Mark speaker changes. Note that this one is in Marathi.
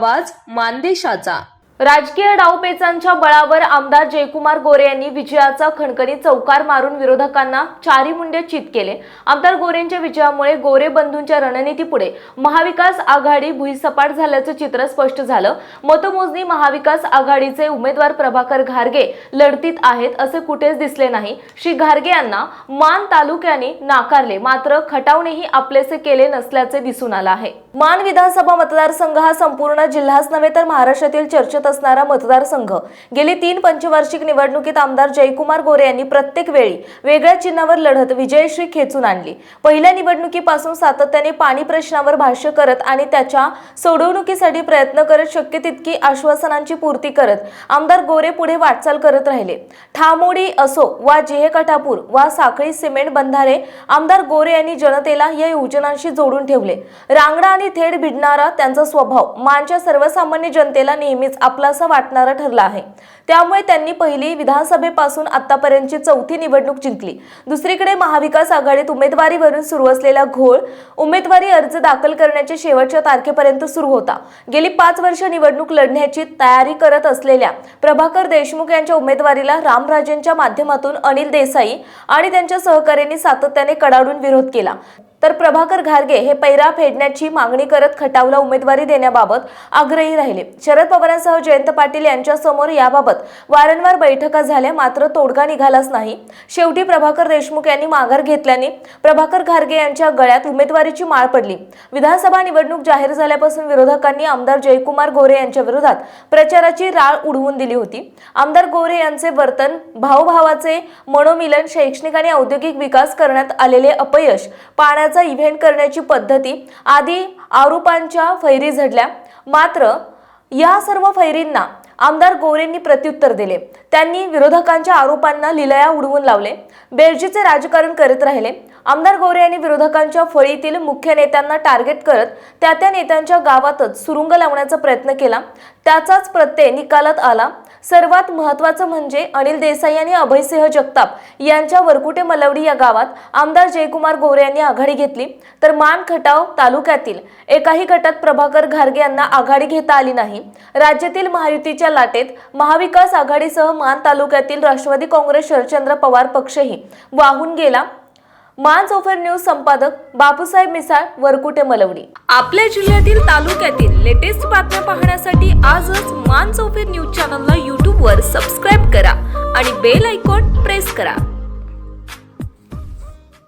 Speaker 1: आवाज मानदेशाचा.
Speaker 2: राजकीय डावपेचांच्या बळावर आमदार जयकुमार गोरे यांनी विजयाचा खणखणी चौकार मारून विरोधकांना चारी मुंडे चित केले. आमदार गोरेंच्या विजयामुळे गोरे बंधूंच्या रणनीतीपुढे महाविकास आघाडी भुईसपाट झाल्याचं चित्र स्पष्ट झालं. मतमोजणी महाविकास आघाडीचे उमेदवार प्रभाकर घारगे लढतीत आहेत असे कुठेच दिसले नाही. श्री घारगे यांना मान तालुक्याने नाकारले. मात्र खटावणेही आपलेसे केले नसल्याचे दिसून आलं आहे. मान विधानसभा मतदारसंघ हा संपूर्ण जिल्हाच नव्हे तर महाराष्ट्रातील चर्चेत असणारा मतदारसंघ. गेली तीन पंचवार्षिक निवडणुकीत आमदार जयकुमार गोरे यांनी प्रत्येक वेळी वेगळ्या चिन्हावर लढत विजयश्री खेचून आणली. पहिल्या निवडणुकीपासून सातत्याने पाणी प्रश्नावर भाष्य करत आणि त्याच्या सोडवणुकीसाठी प्रयत्न करत शक्य तितकी आश्वासनांची पूर्ती करत आमदार गोरे पुढे वाटचाल करत राहिले. ठामोडी असो वा जेहे कठापूर वा साखळी सिमेंट बंधारे आमदार गोरे यांनी जनतेला या योजनांशी जोडून ठेवले. रांगडा आणि थेट भिडणारा त्यांचा स्वभाव. मानच्या सर्वसामान्य जनतेला नेहमीच आपलासा वाटणारा ठरला आहे. त्यामुळे त्यांनी पहिली विधानसभेपासून आतापर्यंतची चौथी निवडणूक जिंकली. दुसरीकडे महाविकास आघाडीत उमेदवारीवरून सुरू असलेला घोळ उमेदवारी अर्ज दाखल करण्याच्या शेवटच्या तारखेपर्यंत सुरू होता. गेली पाच वर्ष निवडणूक लढण्याची तयारी करत असलेल्या प्रभाकर देशमुख यांच्या उमेदवारीला रामराजेंच्या माध्यमातून अनिल देसाई आणि त्यांच्या सहकार्यांनी सातत्याने कडाडून विरोध केला. तर प्रभाकर घारगे हे पैरा फेडण्याची मागणी करत खटावला उमेदवारी देण्याबाबत आग्रही राहिले. शरद पवारांसह जयंत पाटील यांच्यासमोर याबाबत वारंवार बैठका झाल्या मात्र तोडगा निघालाच नाही. शेवटी प्रभाकर देशमुख यांनी माघार घेतल्याने प्रभाकर घारगे यांच्या गळ्यात उमेदवारीची माळ पडली. विधानसभा निवडणूक जाहीर झाल्यापासून विरोधकांनी आमदार जयकुमार गोरे यांच्या विरोधात प्रचाराची राळ उडवून दिली होती. आमदार गोरे यांचे वर्तन भावभावाचे मनोमिलन शैक्षणिक आणि औद्योगिक विकास करण्यात आलेले अपयश गाण्याचा इव्हेंट करण्याची पद्धती आदी आरोपांच्या फैरी झडल्या. मात्र या सर्व फैरींना आमदार गोरेंनी प्रत्युत्तर दिले. त्यांनी विरोधकांच्या आरोपांना लिलया उडवून लावले. बेरजीचे राजकारण करत राहिले. आमदार गोरे यांनी विरोधकांच्या फळीतील मुख्य नेत्यांना टार्गेट करत त्या त्या नेत्यांच्या गावातच सुरुंग लावण्याचा प्रयत्न केला. त्याचाच प्रत्यय निकालात आला. सर्वात महत्वाचं म्हणजे अनिल देसाई आणि अभयसिंह जगताप यांच्या वरकुटे मलवडी या गावात आमदार जयकुमार गोरे यांनी आघाडी घेतली. तर मान खटाव तालुक्यातील एकाही गटात प्रभाकर घारगे यांना आघाडी घेता आली नाही. राज्यातील महायुतीच्या लाटेत महाविकास आघाडीसह मान तालुक्यातील राष्ट्रवादी काँग्रेस शरदचंद्र पवार पक्षही वाहून गेला. मांस ओफर न्यूज संपादक बापूसाहेब मिसाळ वरकुटे मलवणी.
Speaker 1: आपल्या जिल्ह्यातील तालुक्यातील लेटेस्ट बातम्या पाहण्यासाठी आजच मांस ओफर न्यूज चॅनलला यूट्यूबवर सबस्क्राईब करा आणि बेल आयकॉन प्रेस करा.